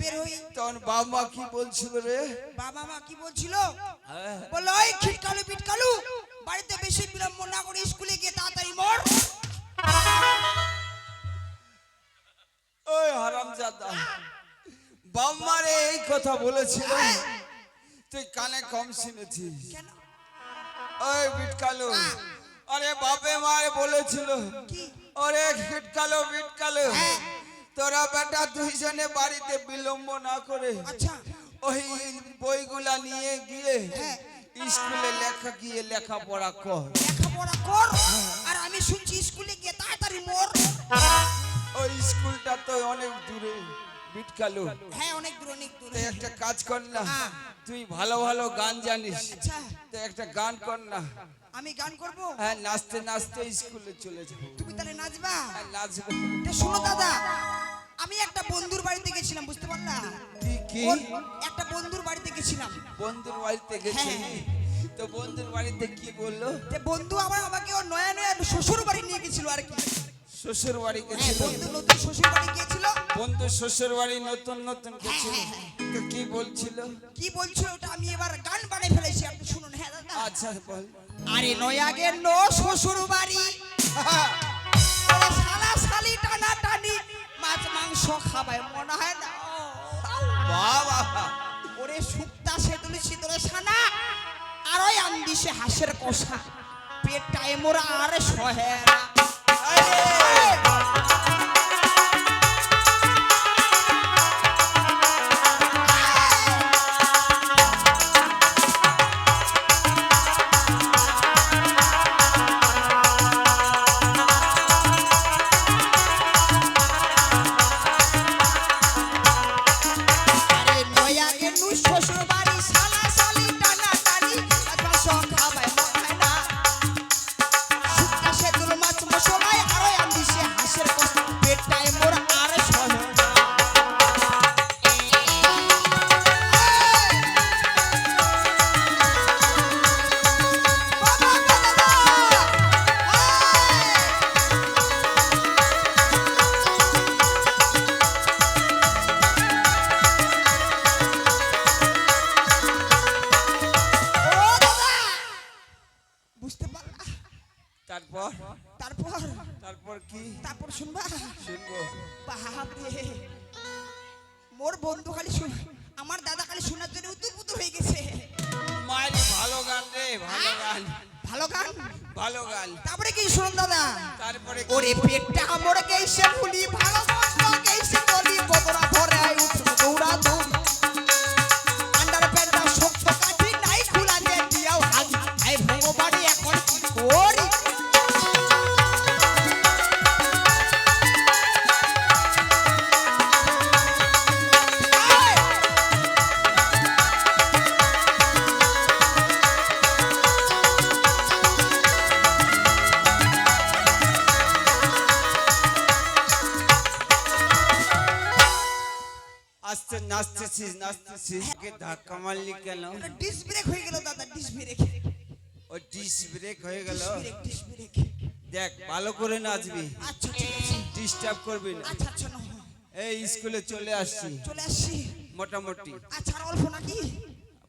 বের হই। তখন বাবা মা কি বলছিল রে? বাবা মা কি বলছিল? হ্যাঁ। বলল ওই খিটকালু পিটকালু বাড়িতে বেশি বিলম্ব না করে স্কুলে গিয়ে তাড়াতাড়ি মর। ওই হারামজাদা বাম্মারে এই কথা বলেছিল। তুই কানে কম শুনেছিস। কেন? ওই বিটকালো আরে বাপে মারে বলেছিল। কি? ওরে বিটকালো বিটকালো তোরা বেটা দুইজনে বাড়িতে বিলম্ব না করে আচ্ছা। ওই বইগুলা নিয়ে গিয়ে হ্যাঁ। স্কুলে লেখা গিয়ে লেখাপড়া কর। লেখাপড়া কর। আর আমি শুনছি স্কুলে গিয়ে তাড়াতাড়ি মর। ওই স্কুলটা তো অনেক দূরে বিটকালো। হ্যাঁ অনেক দূর অনেক দূর। তুই একটা কাজ কর না হ্যাঁ। তুই ভালো ভালো গান জানিস। আচ্ছা। তো একটা গান কর না। আমি গান করব? হ্যাঁ নাচতে নাচতে স্কুলে চলে যাব। তুমি তাহলে নাচবা। হ্যাঁ, নাচবো। শোনো দাদা আমি একটা বন্ধুর বাড়িতে গেছিলাম বুঝতে পারলা? কি? একটা বন্ধুর বাড়িতে গেছিলাম। বন্ধুর বাড়িতে গেছে হ্যাঁ। তো বন্ধুর বাড়িতে কি বলল? তে বন্ধু আবার আমাকে ওর নয়া নয়া শ্বশুর বাড়ি নিয়ে গেছিল আর কি। শ্বশুর বাড়ি হ্যাঁ গেছিল? বন্ধু নতুন শ্বশুর বাড়ি গিয়েছিল। বন্ধু শ্বশুর বাড়ি নতুন নতুন গেছিল? হ্যাঁ, তো কি বলছিল? কি বলছো ওটা আমি এবার গান বানিয়ে ফেলেছি আপনি শুনুন হ্যাঁ দাদা। আচ্ছা বল। আরে নয়াগে নো শ্বশুর বাড়ি। ওরে শালা টানি মাছ, মাংস খাবায় মনে হয় না? বাবা। ওরে শুক্তা সেতুলি শীতলে সানা আর ওই আন্দিসে হাসের কষা। পেটটা মোরা আর সহে নাচতেছিস ধাক্কা মারলি কেন ডিস ব্রেক হয়ে গেল দাদা ডিস ব্রেক ও ডিস ব্রেক হয়ে গেল ডিস ব্রেক দেখ ভালো করে নাচবি আচ্ছা ঠিক আছে ডিস্টার্ব করবি না আচ্ছা আচ্ছা না এই স্কুলে চলে আসছি। চলে আসছি। মোটামুটি। আচ্ছা অল্প নাকি?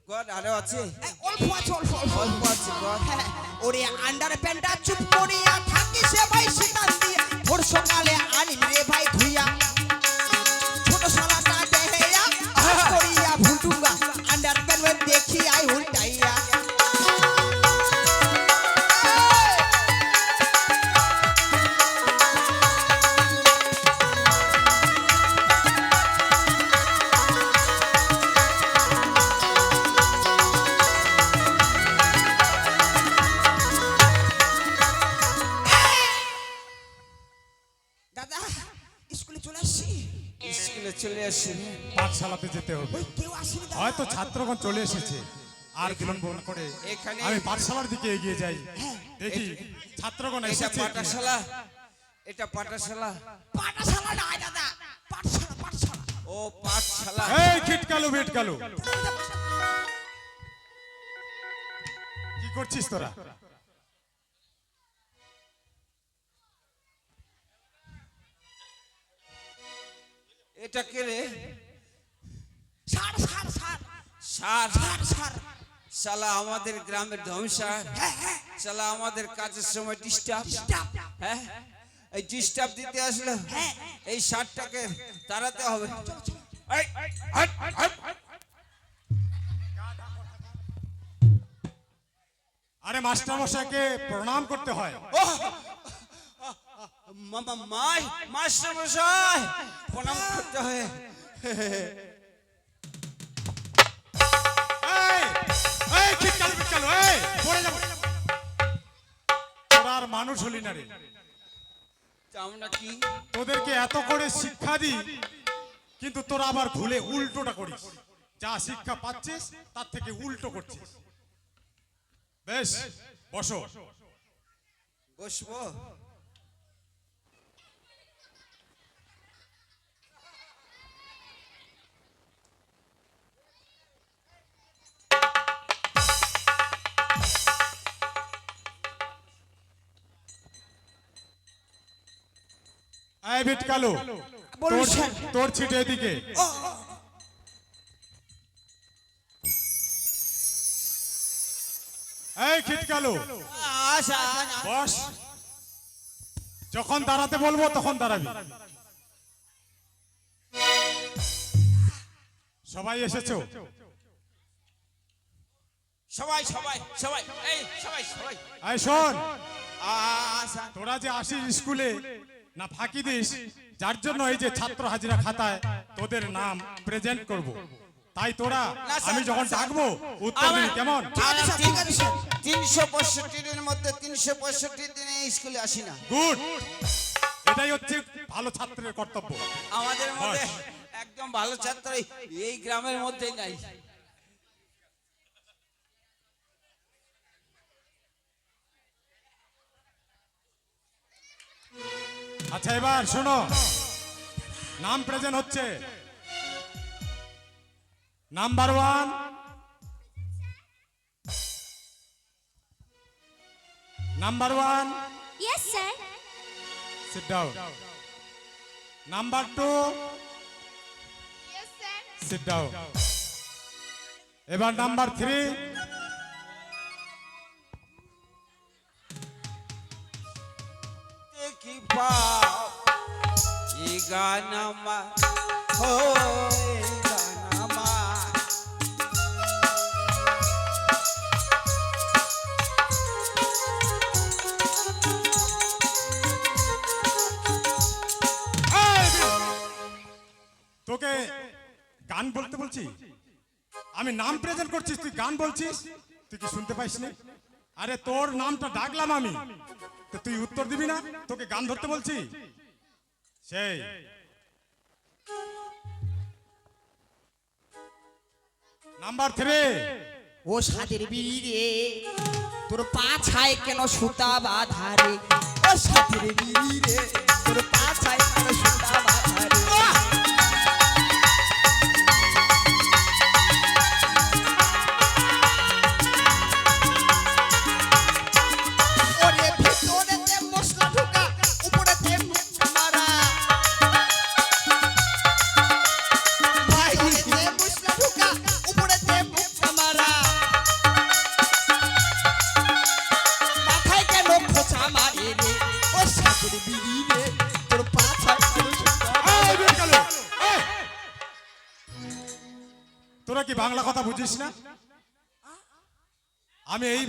কর আরও আছে? অল্প আছে অল্প অল্প। অল্প আছে কর হ্যাঁ, ওরে আন্ডার প্যান্টটা চুপ করিয়া থাকি সে ভাই দিয়া। ভোর সকালে আনি রে ভাই ধুইয়া। পাঠশালাতে যেতে হবে। হয়তো ছাত্রগণ চলে এসেছে। আর বিলম্ব না করে আমি পাঠশালার দিকে এগিয়ে যাই। দেখি ছাত্রগণ এসেছে। পাঠশালা। এটা পাঠশালা। পাঠশালা নাই দাদা। পাঠশালা পাঠশালা। ও পাঠশালা। এই খিটকালু বিটকালু কি করছিস তোরা? এটা কে রে? সার সার সার। শালা আমাদের গ্রামের ধ্বংসা হ্যাঁ হ্যাঁ শালা আমাদের কাজের সময় ডিস্টার্ব হ্যাঁ? এই ডিস্টার্ব দিতে আসলো হ্যাঁ। এই সারটাকে তাড়াতে হবে। আরে মাস্টার মশাইকে প্রণাম করতে হয়। মাই মাস্টার মশাই প্রণাম করতে হয় আর মানুষ হলি না রে। তোদেরকে এত করে শিক্ষা দিই কিন্তু তোরা আবার ভুলে উল্টোটা করিস। যা শিক্ষা পাচ্ছিস তার থেকে উল্টো করছিস। বেশ বসো। বসবো? এই বিটকালো বলুন তোর ছিটে এদিকে। ও ও, এই খিটকালো বস। যখন দাঁড়াতে বলব তখন দাঁড়াবি। সবাই এসেছ? সবাই সবাই সবাই এই সবাই সবাই। এই শোন। তোরা যে আসিস স্কুলে না ফাঁকি দিস। যার জন্য এই যে ছাত্র হাজিরা খাতায় তোদের নাম প্রেজেন্ট করব। তাই তোরা আমি যখন ডাকবো উত্তর দিবি কেমন। তিনশো পঁয়ষট্টি দিনের মধ্যে তিনশো পঁয়ষট্টি দিনে স্কুলে আসি না। গুড। এটাই হচ্ছে ভালো ছাত্রের কর্তব্য। আমাদের মধ্যে একদম ভালো ছাত্র এই- গ্রামের মধ্যেই নাই। আচ্ছা এবার শোনো। নাম প্রেজেন্ট হচ্ছে। Number one number one Yes, sir. Sit down number two Yes, sir. Sit down এবার নাম্বার থ্রি এই গান আমার তোকে গান বলতে বলছি? আমি নাম প্রেজেন্ট করছিস, তুই গান বলছিস? তুই কি শুনতে পাইস না আরে তোর নামটা ডাকলাম আমি। তুই উত্তর দিবি না? তোকে গান ধরতে বলছি। সেই। নাম্বার থ্রি ও সাদের বিড়ি রে তোর পাছায় কেন সুতা বাঁধা রে ও সাদের বিড়ি রে তোর পাছায় কেন সুতা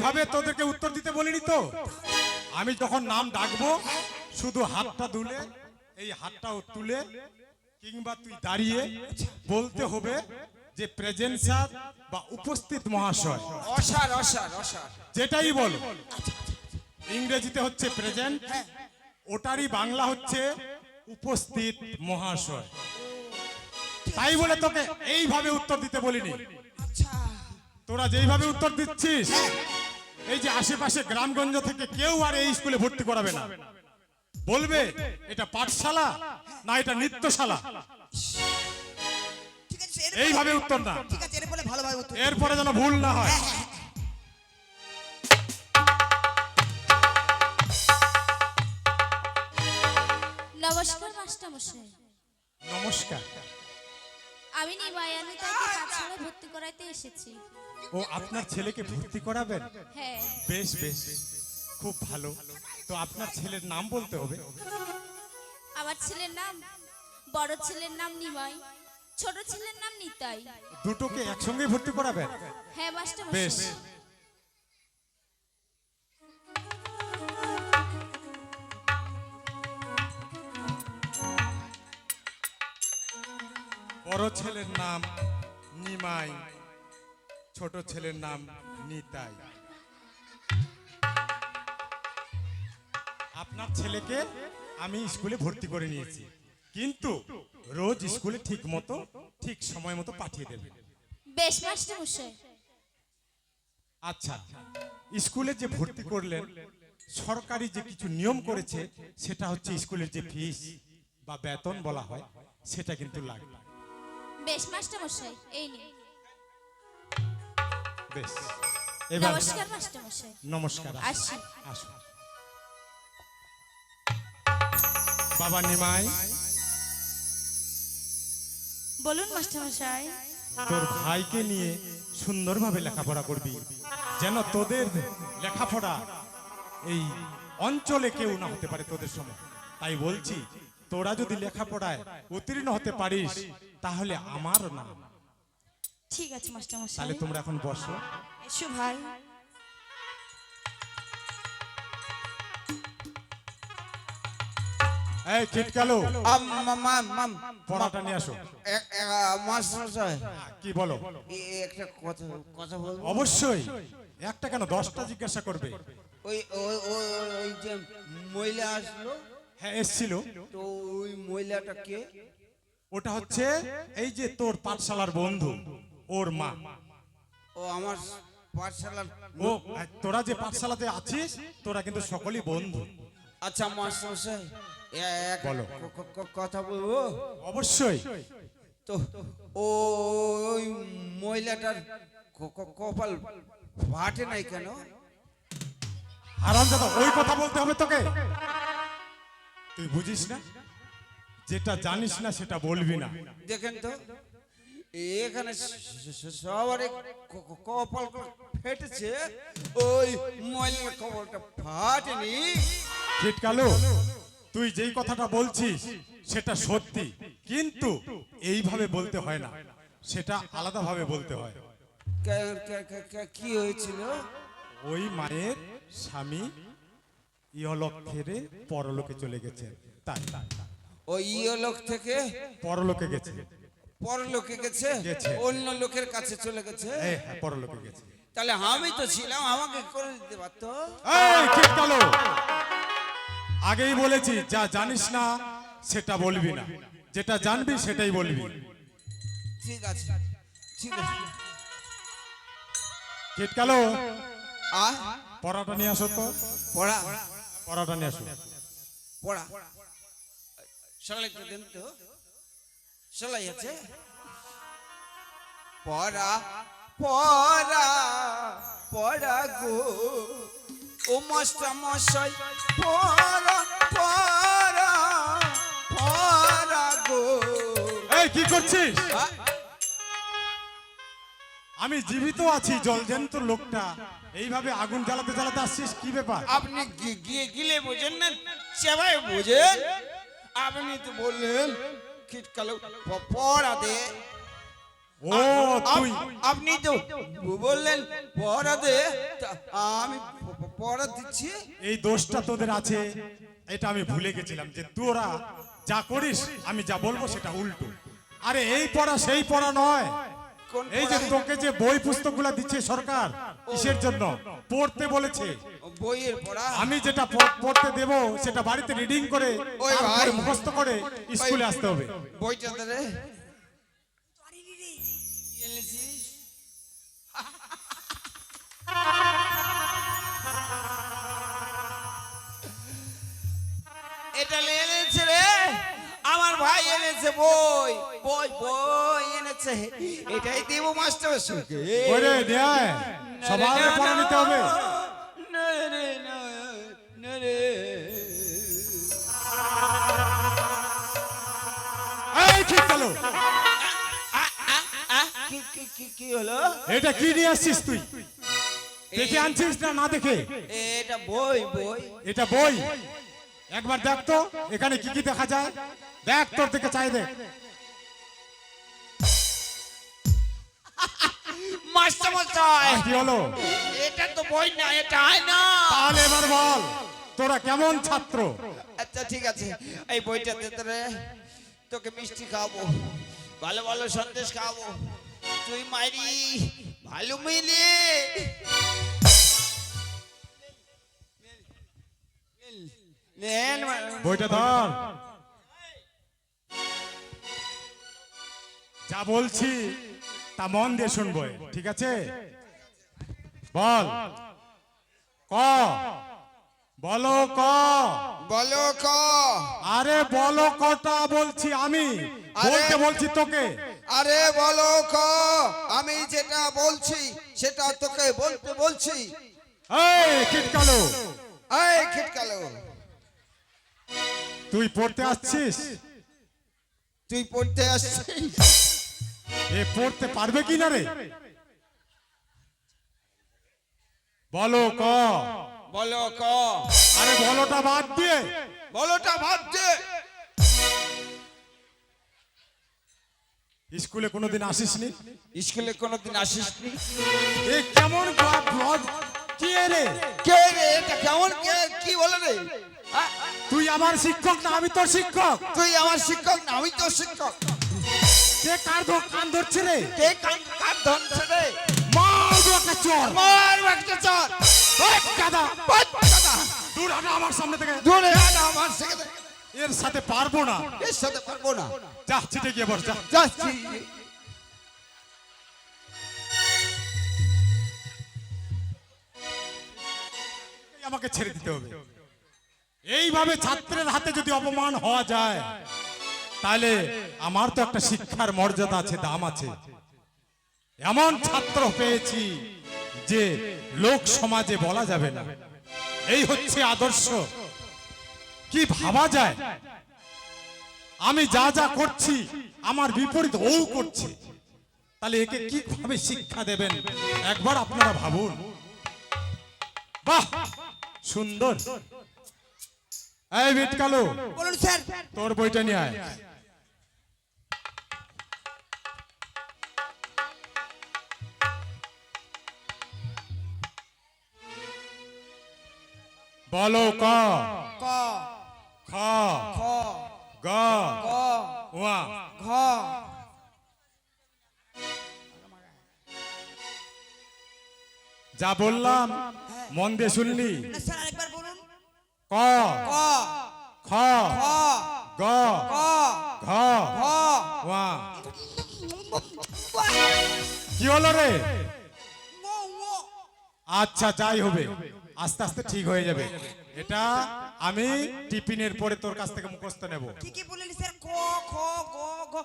এইভাবে তোদেরকে উত্তর দিতে বলিনি তো? আমি যখন নাম ডাকবো শুধু হাতটা দুলে এই হাতটাও তুলে কিংবা তুই দাঁড়িয়ে বলতে হবে যে প্রেজেন্সার বা উপস্থিত মহাশয়। অসার অসার অসার। যেটাই বল। ইংরেজিতে হচ্ছে প্রেজেন্ট ওটারই বাংলা হচ্ছে উপস্থিত মহাশয়। তাই বলে তোকে এইভাবে উত্তর দিতে বলিনি। আচ্ছা। তোরা যেইভাবে উত্তর দিচ্ছিস এই যে আশেপাশে গ্রামগঞ্জ থেকে কেউ আর এই স্কুলে ভর্তি করাবে না। বলবে এটা পাঠশালা না এটা নৃত্যশালা? ঠিক আছে এর এইভাবে উত্তর না। এরপরে যেন ভুল না হয়। নমস্কার মাস্টার নমস্কার। আমি নিমায়ানু তাকে পাঠশালায় ভর্তি করাইতে এসেছি। ও আপনার ছেলেকে ভর্তি করাবেন? হ্যাঁ। বেশ বেশ খুব ভালো। তো আপনার ছেলের নাম বলতে হবে? আমার ছেলের নাম বড় ছেলের নাম নিমাই ছোট ছেলের নাম নিতাই। দুটোকে একসঙ্গে ভর্তি করাবেন? হ্যাঁ মাস্টার বেশ। বড় ছেলের নাম নিমাই। ছোট ছেলের নাম নিতাই। আপনার ছেলেকে আমি স্কুলে ভর্তি করে নিয়েছি। কিন্তু রোজ স্কুলে ঠিক মতো ঠিক সময় মতো পাঠিয়ে দেবেন বেশ মাস্টার মশাই। আচ্ছা স্কুলে যে ভর্তি করলেন সরকারি যে কিছু নিয়ম করেছে সেটা হচ্ছে স্কুলের যে ফিস বা বেতন বলা হয় সেটা কিন্তু লাগবে। বেশ মাস্টার মশাই এই নিন। বেশ। এবার নমস্কার নমস্কার আসি। আসুন। বাবা নিমাই বলুন মাস্টার মশাই তোর ভাইকে নিয়ে সুন্দরভাবে লেখাপড়া করবি। যেন তোদের লেখাপড়া এই অঞ্চলে কেউ না হতে পারে তোদের সময়। তাই বলছি তোরা যদি লেখাপড়ায় উত্তীর্ণ হতে পারিস তাহলে আমার না ঠিক আছে মাস্টার তাহলে তোমরা এখন বসো। এসো ভাই। এই খিটকালো পড়াটা নিয়ে আসো। মাস্টার কি বলো? একটা কথা কথা বলব? অবশ্যই। একটা কেন? দশটা জিজ্ঞাসা করবে। ওই ওই ওই ওই যে মহিলা আসলো। হ্যাঁ এসছিল। তো ওই মহিলাটা কে? ওটা হচ্ছে এই যে তোর পাঠশালার বন্ধু। ওর মা। ও আমার পাঠশালার ও তোরা যে পাঠশালাতে আছিস তোরা কিন্তু সকলেই বন্ধু। আচ্ছা মাস্টার এক বলো। কথা বলব? অবশ্যই। তো ওই মহিলাটার কপাল ফাটে নাই কেন? হারাম দাদা ওই কথা বলতে হবে তোকে। তুই বুঝিস না? যেটা জানিস না সেটা বলবি না। দেখেন তো। এখানে সবারই কপাল ফেটেছে। ওই মহিলার কপালটা ফাটেনি। কালো তুই যেই কথাটা বলছিস সেটা সত্যি। কিন্তু এইভাবে বলতে হয় না। সেটা আলাদাভাবে বলতে হয়। কে- হয়েছিল? ওই মায়ের স্বামী ইহলোক ছেড়ে পরলোকে চলে গেছে। তাই। ওই ইয়লোক থেকে? পরলোকে গেছে। পরলোকে গেছে। অন্য লোকের কাছে চলে গেছে। হ্যাঁ পরলোকে গেছে। তাহলে আমি তো ছিলাম আমাকে করে দিতে পারতো? আগেই বলেছি যা জানিস না সেটা বলবি না। যেটা জানবি সেটাই বলবি। ঠিক আছে ঠিক আছে। কালো আ? পড়াটা নিয়ে আসো তো। পড়া? পড়াটা নিয়ে আসো। পড়া। সকালে একটু দেন তো। সলাই আছে পড়া পড়া পড়া গো। ও মাস্টার মশাই পড়া পড়া পড়া গো। এই কি করছিস? আমি জীবিত আছি জলজন্ত লোকটা। এইভাবে আগুন জ্বালাতে জ্বালাতে আসছিস কি ব্যাপার? আপনি গিয়ে গিলে বোঝেন না? চেবাই বোঝেন? আপনি তো বললেন প- পড়া দে। ও তুই। আপনি তো বললেন পড়া দে। আমি পড়া দিচ্ছি। এই দোষটা তোদের আছে। এটা আমি ভুলে গেছিলাম যে তোরা যা করিস আমি যা বলব সেটা উল্টো। আরে এই পড়া সেই পড়া নয়। এই যে তোকে যে বই পুস্তকগুলা দিচ্ছে সরকার কিসের জন্য? পড়তে বলেছে। বইয়ের পড়া। আমি যেটা পড়তে দেব সেটা বাড়িতে রিডিং করে ওই ভাই। মুখস্থ করে স্কুলে আসতে হবে। বইটা? এটা এনেছে রে। আমার ভাই এনেছে বই। বই বই এনেছে। এটাই দেব মাস্টার সবার পড়া নিতে হবে। গেল আ- কি হলো? এটা কি নিয়ে আসছিস তুই? দেখে আনছিস না না দেখে? এটা বই বই। এটা বই। একবার দেখ তো এখানে কি কি দেখা যায়। দেখ তোর দিকে চাই দেখ। মাস্টার কি হলো? এটা তো বই না এটা আয়না। তাহলে এবার বল তোরা কেমন ছাত্র? আচ্ছা ঠিক আছে। এই বইটা দে তোকে মিষ্টি খাওয়াবো, ভালো ভালো সন্দেশ খাওয়াবো। তুই মাইরি, ভালো মিলে। বইটা ধর। যা বলছি, তা মন দিয়ে শুনব, ঠিক আছে? বল। ক? বলো ক। বলো ক। আরে বলো কটা বলছি আমি। বলতে বলছি তোকে। আরে বলো ক। আমি যেটা বলছি সেটা তোকে বলতে বলছি। এই কিটকালো এই খিটকালো। তুই পড়তে আসছিস? তুই পড়তে আসছিস? এ পড়তে পারবে কি না রে? বলো ক। বলো ক। আরে বলোটা বাদ দিয়ে। বলোটা ভাবছে স্কুলে কোনোদিন আসিসনি? স্কুলে কোনোদিন আসিস নি এ কেমন কি রে? কে রে? এটা কেমন? কে? কি বলে রে? হ্যাঁ? তুই আমার শিক্ষক না আমি তোর শিক্ষক? তুই আমার শিক্ষক না আমি তো শিক্ষক। কে কার ধর- কান ধরছে রে? কে কান কান ধরছে রে? মার একটা চর। মার একটা চর। গাদা দূর হাঁটা আমার সামনে থেকে। দূরে। আনা আমার সেখানে এর সাথে পারব না। এর সাথে পারব না। যা ছিটে গিয়ে বস যা। যাচ্ছি। আমাকে ছেড়ে দিতে হবে। এইভাবে ছাত্রের হাতে যদি অপমান হওয়া যায় তাহলে আমার তো একটা শিক্ষার মর্যাদা আছে দাম আছে। এমন ছাত্র পেয়েছি যে লোক সমাজে বলা যাবে না। এই হচ্ছে আদর্শ। কি ভাবা যায়? আমি যা যা করছি আমার বিপরীত ও করছে। তাহলে একে কীভাবে শিক্ষা দেবেন? একবার আপনারা ভাবুন। বাহ! সুন্দর। এই বিট কালো বলুন স্যার। তোর বইটা নিয়ে আয়। বলো ক। ক। খ। খ। গ। গ। ওয়া। ঘ। যা বললাম মন দিয়ে শুনলি? না স্যার আরেকবার বলুন। ক। ক। খ। খ গ। ক ঘ। ঘ। ওয়া। কি হলো রে। আচ্ছা যাই হবে। আস্তে আস্তে ঠিক হয়ে যাবে। এটা আমি টিফিনের পরে তোর কাছ থেকে মুখস্থ নেব। কি কি স্যার ক খ গ ঘ।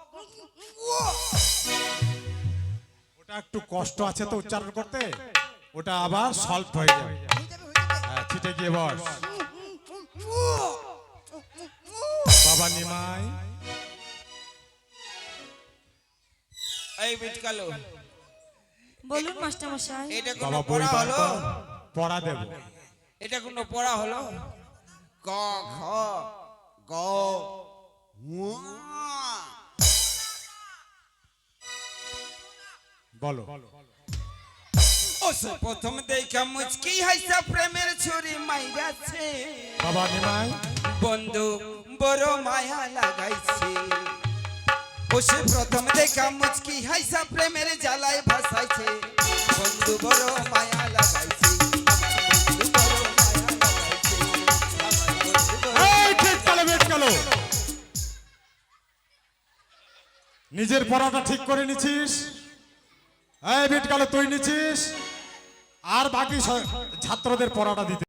ওটা একটু কষ্ট আছে তো উচ্চারণ করতে। ওটা আবার সলভ হয়ে যাবে। হয়ে ছিটে গিয়ে বস। বাবা নিমাই। এই বিটকালো বলুন মাস্টার মশাই এটা কোনো পড়া হলো? পড়া দেব। এটা কোনো পড়া হলো? ক খ গ বলো। প্রথম দেখা মুচকি হাইসা প্রেমের ছুরি মাইরাছে। বাবা নিমাই বন্ধু বড় মায়া লাগাইছে। ও সে প্রথম দেখা মুচকি হাইসা প্রেমের জ্বালায় ভাসাইছে। বন্ধু বড় মায়া লাগাইছে। নিজের পড়াটা ঠিক করে নিছিস? হ্যাঁ বিটকালে তুই নিছিস? আর বাকি ছাত্রদের পড়াটা দিতে